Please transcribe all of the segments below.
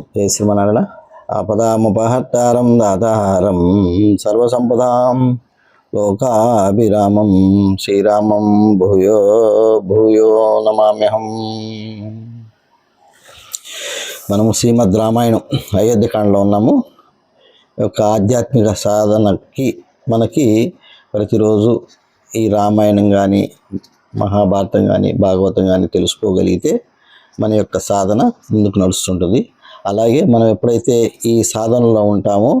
జయ శ్రీమనారాయణ ఆపదాముపహత్తారం దాతారం సర్వసంపదాం లోకాభిరామం శ్రీరామం భూయో భూయో నమామ్యహం. మనము శ్రీమద్ రామాయణం అయోధ్యకాండలో ఉన్నాము. యొక్క ఆధ్యాత్మిక సాధనకి మనకి ప్రతిరోజు ఈ రామాయణం కానీ మహాభారతం కానీ భాగవతం కానీ తెలుసుకోగలిగితే మన యొక్క సాధన ముందుకు నడుస్తుంటుంది. అలాగే మనం ఎప్పుడైతే ఈ సాధనలో ఉంటామో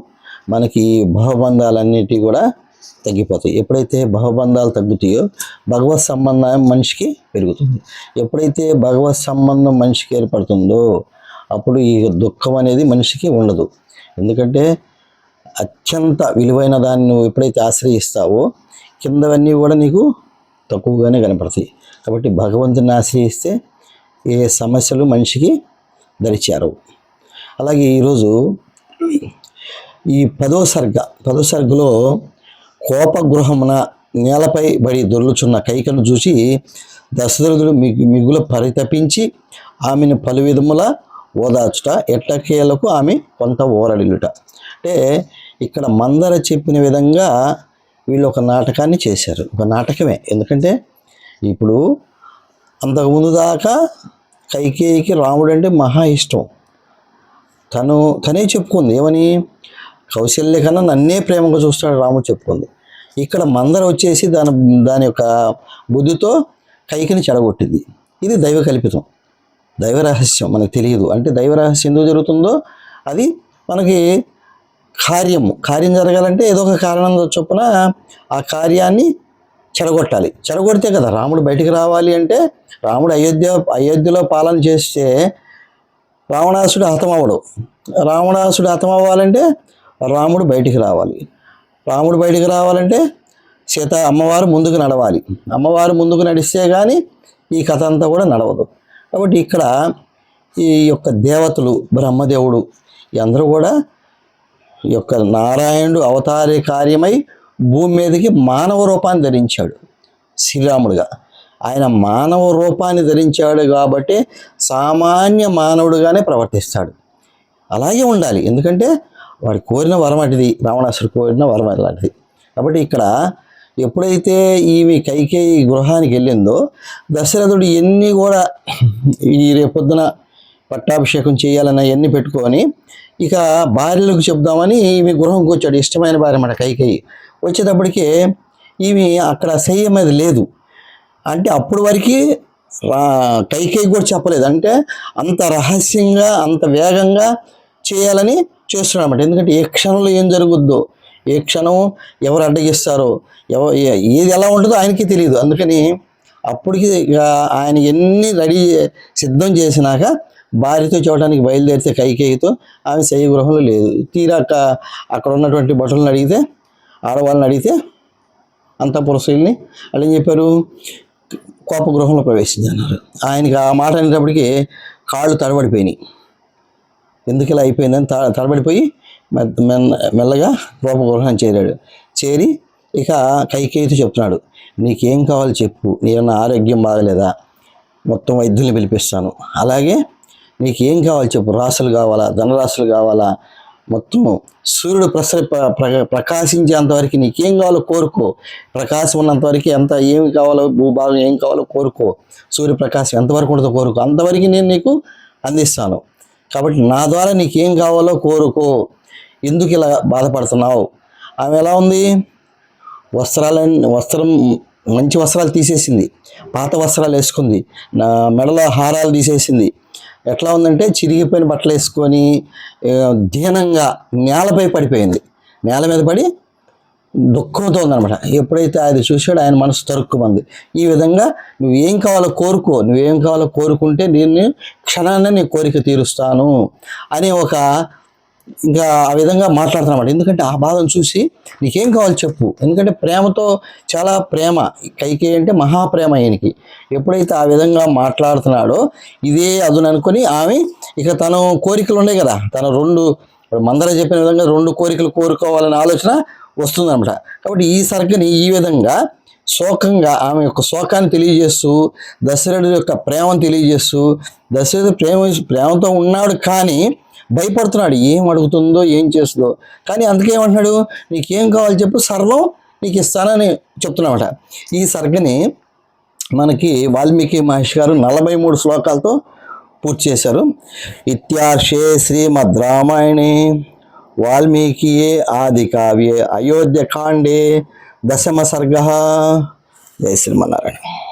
మనకి ఈ భవబంధాలన్నిటి కూడా తగ్గిపోతాయి. ఎప్పుడైతే భవబంధాలు తగ్గుతాయో భగవత్ సంబంధం మనిషికి పెరుగుతుంది. ఎప్పుడైతే భగవత్ సంబంధం మనిషికి ఏర్పడుతుందో అప్పుడు ఈ దుఃఖం అనేది మనిషికి ఉండదు. ఎందుకంటే అత్యంత విలువైన దాన్ని నువ్వు ఎప్పుడైతే ఆశ్రయిస్తావో కిందవన్నీ కూడా నీకు తక్కువగానే కనపడతాయి. కాబట్టి భగవంతుని ఆశ్రయిస్తే ఏ సమస్యలు మనిషికి దరిచారు అలాగే ఈరోజు ఈ పదో సర్గ పదో సర్గలో కోపగృహమున నేలపై బడి దొర్లుచున్న కైకను చూసి దశరథుడు మిగు మిగుల పరితపించి ఆమెను పలు విధముల ఓదార్చుట ఎట్టకేలకు ఆమె కొంత ఓరడిల్లుట. అంటే ఇక్కడ మందర చెప్పిన విధంగా వీళ్ళు ఒక నాటకాన్ని చేశారు. ఒక నాటకమే. ఎందుకంటే ఇప్పుడు అంతకుముందు దాకా కైకేయికి రాముడు అంటే మహా ఇష్టం. తను తనే చెప్పుకుంది ఏమని? కౌశల్య కన్నా నన్నే ప్రేమగా చూస్తాడు రాముడు చెప్పుకుంది. ఇక్కడ మందర వచ్చేసి దాని దాని యొక్క బుద్ధితో కైకిని చెడగొట్టింది. ఇది దైవ కల్పితం. దైవ రహస్యం మనకు తెలియదు. అంటే దైవ రహస్యం ఎందుకు జరుగుతుందో అది మనకి కార్యము కార్యం జరగాలంటే ఏదో ఒక కారణం చొప్పున ఆ కార్యాన్ని చెడగొట్టాలి. చెడగొడితే కదా రాముడు బయటికి రావాలి అంటే రాముడు అయోధ్య అయోధ్యలో పాలన చేస్తే రావణాసుడు హతమవ్వడు. రావణాసుడు హతమవ్వాలంటే రాముడు బయటికి రావాలి. రాముడు బయటికి రావాలంటే సీత అమ్మవారు ముందుకు నడవాలి. అమ్మవారు ముందుకు నడిస్తే కానీ ఈ కథ అంతా కూడా నడవదు. కాబట్టి ఇక్కడ ఈ యొక్క దేవతలు బ్రహ్మదేవుడు అందరూ కూడా ఈ యొక్క నారాయణుడు అవతారి కార్యమై భూమి మీదకి మానవ రూపాన్ని ధరించాడు శ్రీరాముడుగా. ఆయన మానవ రూపాన్ని ధరించాడు కాబట్టి సామాన్య మానవుడుగానే ప్రవర్తిస్తాడు. అలాగే ఉండాలి. ఎందుకంటే వాడు కోరిన వరం అటుది. రావణాసుడు కోరిన వరం అలాంటిది కాబట్టి ఇక్కడ ఎప్పుడైతే ఈమె కైకేయి గృహానికి వెళ్ళిందో దశరథుడు ఎన్ని కూడా ఈ రేపొద్దున పట్టాభిషేకం చేయాలన్న ఎన్ని పెట్టుకొని ఇక భార్యలకు చెప్దామని ఈమె గృహంకి వచ్చాడు. ఇష్టమైన భార్య మాట కైకేయి. వచ్చేటప్పటికి ఈమె అక్కడ శయ్య మీద లేదు. అంటే అప్పుడు వరకు రా కైకేయి కూడా చెప్పలేదు. అంటే అంత రహస్యంగా అంత వేగంగా చేయాలని చేస్తున్నాడన్నమాట ఎందుకంటే ఏ క్షణంలో ఏం జరుగుద్దో ఏ క్షణం ఎవరు అడ్డగిస్తారో ఎవ ఏది ఎలా ఉంటుందో ఆయనకి తెలియదు. అందుకని అప్పటికి ఇక ఆయన ఎన్ని రెడీ సిద్ధం చేసినాక భార్యతో చూడడానికి బయలుదేరితే కైకేయితో ఆమె శయగృహంలో లేదు. తీరాక అక్కడ ఉన్నటువంటి భటులను అడిగితే ఆడవాళ్ళని అడిగితే అంతఃపురశీల్ని వాళ్ళు ఏం చెప్పారు? కోప గృహంలో ప్రవేశించన్నారు. ఆయనకి ఆ మాట అనేటప్పటికి కాళ్ళు తడబడిపోయినాయి. ఎందుకు ఇలా అయిపోయిందని త తడబడిపోయి మె- మెల్లగా కోప గృహం చేరాడు. చేరి ఇక కైకేయితో చెప్తున్నాడు నీకేం కావాలో చెప్పు నీకన్నా ఆరోగ్యం బాగలేదా? మొత్తం వైద్యుల్ని పిలిపిస్తాను. అలాగే నీకు ఏం కావాలి చెప్పు రాసులు కావాలా ధనరాశులు కావాలా? మొత్తం సూర్యుడు ప్రస ప్ర- ప్ర- ప్రకాశించేంతవరకు నీకేం కావాలో కోరుకో. ప్రకాశం ఉన్నంతవరకు ఎంత ఏమి కావాలో భూభాగం ఏం కావాలో కోరుకో. సూర్యప్రకాశం ఎంతవరకు ఉంటుందో కోరుకో. అంతవరకు నేను నీకు అందిస్తాను. కాబట్టి నా ద్వారా నీకేం కావాలో కోరుకో. ఎందుకు ఇలా బాధపడుతున్నావు? ఆమె ఎలా ఉంది? వస్త్రాలన్నీ వస్త్రం మంచి వస్త్రాలు తీసేసింది. పాత వస్త్రాలు వేసుకుంది. నా మెడలో హారాలు తీసేసింది. ఎట్లా ఉందంటే చిరిగిపోయిన బట్టలు వేసుకొని దీనంగా నేలపై పడిపోయింది. నేల మీద పడి దుఃఖంతో ఉందనమాట ఎప్పుడైతే అది చూశాడో ఆయన మనసు తరుక్కుమంది. ఈ విధంగా నువ్వేం కావాలో కోరుకో నువ్వేం కావాలో కోరుకుంటే నేను క్షణాన్ని నీ కోరిక తీరుస్తాను అనే ఒక ఇంకా ఆ విధంగా మాట్లాడుతున్నమాట. ఎందుకంటే ఆ బాధను చూసి నీకేం కావాలో చెప్పు. ఎందుకంటే ప్రేమతో చాలా ప్రేమ. కైకే అంటే మహాప్రేమ ఆయనకి. ఎప్పుడైతే ఆ విధంగా మాట్లాడుతున్నాడో ఇదే అదుననుకొని ఆమె ఇక తను కోరికలు ఉన్నాయి కదా. తన రెండు మందర చెప్పిన విధంగా రెండు కోరికలు కోరుకోవాలనే ఆలోచన వస్తుందన్నమాట. కాబట్టి ఈ సరుకుని ఈ విధంగా శోకంగా ఆమె యొక్క శోకాన్ని తెలియజేస్తూ దశరథుడి యొక్క ప్రేమను తెలియజేస్తూ దశరథుడు ప్రేమ ప్రేమతో ఉన్నాడు కానీ భయపడుతున్నాడు. ఏం అడుగుతుందో ఏం చేస్తుందో. కానీ అందుకే ఏమంటున్నాడు? నీకేం కావాలి చెప్పు సర్వం నీకు ఇస్తానని చెప్తున్నామట ఈ సర్గని మనకి వాల్మీకి మహర్షి గారు నలభై మూడు శ్లోకాలతో పూర్తి చేశారు. ఇత్యార్షే శ్రీమద్ రామాయణే వాల్మీకియే ఆది కావ్యే అయోధ్యకాండే దశమ సర్గ. జయ శ్రీమన్నారాయణ.